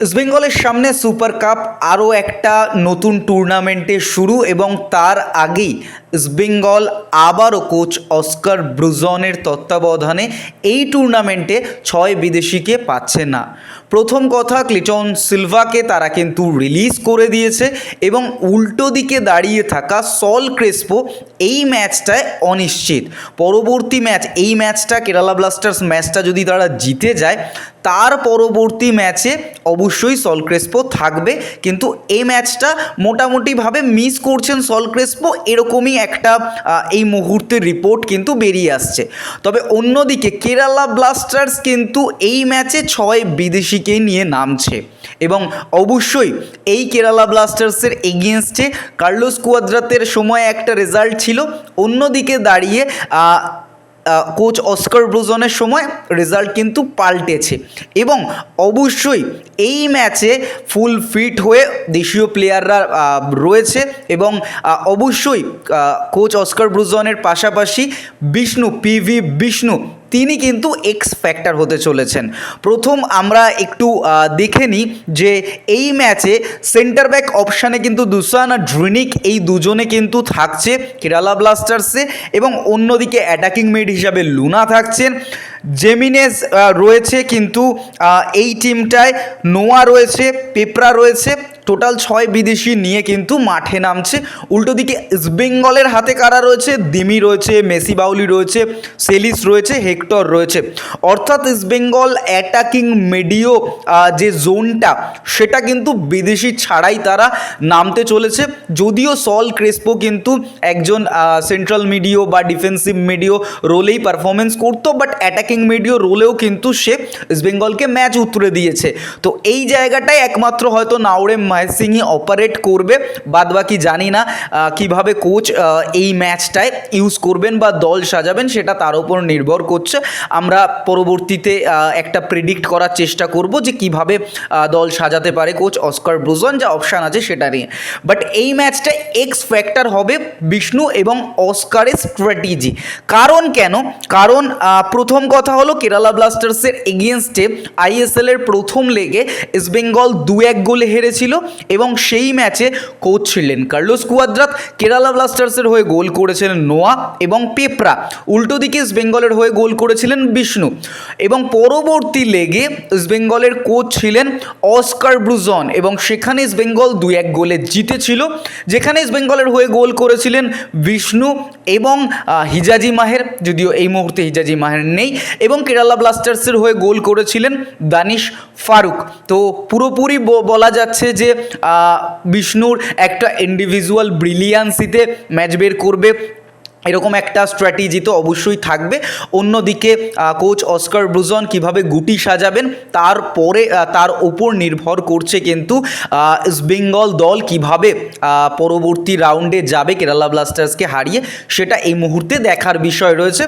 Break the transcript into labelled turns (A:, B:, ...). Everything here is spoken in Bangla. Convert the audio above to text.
A: ইস্টবেঙ্গলের সামনে সুপার কাপ আরও একটা নতুন টুর্নামেন্টের শুরু এবং তার আগেই ইস্টবেঙ্গল আবারও কোচ অস্কার ব্রুজনের তত্ত্বাবধানে এই টুর্নামেন্টে ছয় বিদেশিকে পাচ্ছে না। প্রথম কথা, ক্লিটন সিলভাকে তারা কিন্তু রিলিজ করে দিয়েছে এবং উল্টো দিকে দাঁড়িয়ে থাকা সল ক্রেসপো এই ম্যাচটায় অনিশ্চিত। পরবর্তী ম্যাচ, এই ম্যাচটা কেরালা ব্লাস্টার্স ম্যাচটা যদি তারা জিতে যায়, তার পরবর্তী ম্যাচে অবশ্যই সল ক্রেসপো থাকবে। কিন্তু এই ম্যাচটা মোটামুটিভাবে মিস করছেন সল ক্রেসপো। এরকমই একটা এই মুহূর্তের রিপোর্ট কিন্তু বেরিয়ে আসছে। তবে অন্যদিকে কেরালা ব্লাস্টার্স কিন্তু এই ম্যাচে ছয় বিদেশিকে নিয়ে নামছে। এবং অবশ্যই এই কেরালা ব্লাস্টার্সের এগেনস্টে কার্লোস কুয়াদ্রাতের সময় একটা রেজাল্ট ছিল। অন্যদিকে দাঁড়িয়ে কোচ অস্কার ব্রুজনের সময় রেজাল্ট কিন্তু পাল্টেছে। এবং অবশ্যই এই ম্যাচে ফুল ফিট হয়ে দেশীয় প্লেয়াররা রয়েছে এবং অবশ্যই কোচ অস্কার ব্রুজনের পাশাপাশি বিষ্ণু পিভি বিষ্ণু তিনি কিন্তু এক্স ফ্যাক্টর হতে চলেছেন। প্রথম আমরা একটু দেখে নিই যে এই ম্যাচে সেন্টার ব্যাক অপশানে কিন্তু দুসান আর ড্রিনিক এই দুজনে কিন্তু থাকছে কেরালা ব্লাস্টার্সে এবং অন্যদিকে অ্যাটাকিং মিড হিসাবে লুনা থাকছেন। জেমিনেজ আহ, রয়েছে কিন্তু এই টিমটায় নোয়া রয়েছে পেপরা রয়েছে। টোটাল ছয় বিদেশি নিয়ে কিন্তু মাঠে নামছে। উল্টো দিকে ইস্টবেঙ্গলের হাতে কারা রয়েছে? দিমি রয়েছে, মেসি বাউলি রয়েছে, সেলিস রয়েছে, হেক্টর রয়েছে। অর্থাৎ ইস্টবেঙ্গল অ্যাটাকিং মিডিও যে জোনটা, সেটা কিন্তু বিদেশি ছাড়াই তারা নামতে চলেছে। যদিও সল ক্রেসপো কিন্তু একজন সেন্ট্রাল মিডিও বা ডিফেন্সিভ মিডিও রোলেই পারফরমেন্স করতো বাট অ্যাটাকিং মিডিও রোলেও কিন্তু সে ইস্টবেঙ্গলকে ম্যাচ উতরে দিয়েছে। তো এই জায়গাটায় একমাত্র হয়তো নাওরে মাহেসিংই অপারেট করবে। বাদ বাকি জানি না কীভাবে কোচ এই ম্যাচটায় ইউজ করবেন বা দল সাজাবেন সেটা তার উপর নির্ভর করছে। আমরা পরবর্তীতে একটা প্রেডিক্ট করার চেষ্টা করব যে কীভাবে দল সাজাতে পারে কোচ অস্কার ব্রুজন যা অপশান আছে সেটা নিয়ে। বাট এই ম্যাচটা এক্স ফ্যাক্টর হবে বিষ্ণু এবং অস্কারের স্ট্র্যাটেজি কারণ কেন? কারণ প্রথম কথা হলো কেরালা ব্লাস্টার্সের এগেনস্টে আইএসএল এর প্রথম লেগে ইস্টবেঙ্গল দু এক গোলে হেরেছিল। এবং সেই ম্যাচে কোচ ছিলেন কার্লোস কুয়াদ্রাত কেরালা ব্লাস্টার্সের হয়ে গোল করেছিলেন নোয়া এবং পেপরা। উল্টো দিকে ইস্টবেঙ্গলের হয়ে গোল করেছিলেন বিষ্ণু। এবং পরবর্তী লেগে ইস্টবেঙ্গলের কোচ ছিলেন অস্কার ব্রুজন এবং সেখানে ইস্টবেঙ্গল দু এক গোলে জিতেছিল, যেখানে ইস্টবেঙ্গলের হয়ে গোল করেছিলেন বিষ্ণু এবং হিজাজি মাহের, যদিও এই মুহূর্তে হিজাজি মাহের নেই, এবং কেরালা ব্লাস্টার্সের হয়ে গোল করেছিলেন দানিশ ফারুক। তো পুরোপুরি বলা যাচ্ছে যে বিষ্ণুর একটা ইন্ডিভিজুয়াল ব্রিলিয়ান্সিতে ম্যাচ বের করবে। এরকম একটা স্ট্র্যাটেজি তো অবশ্যই থাকবে। অন্যদিকে কোচ অস্কার ব্রুজন কীভাবে গুটি সাজাবেন তারপরে আহ, তার ওপর নির্ভর করছে কিন্তু ইস্টবেঙ্গল দল কীভাবে পরবর্তী রাউন্ডে যাবে কেরালা ব্লাস্টার্সকে হারিয়ে সেটা এই মুহূর্তে দেখার বিষয় রয়েছে।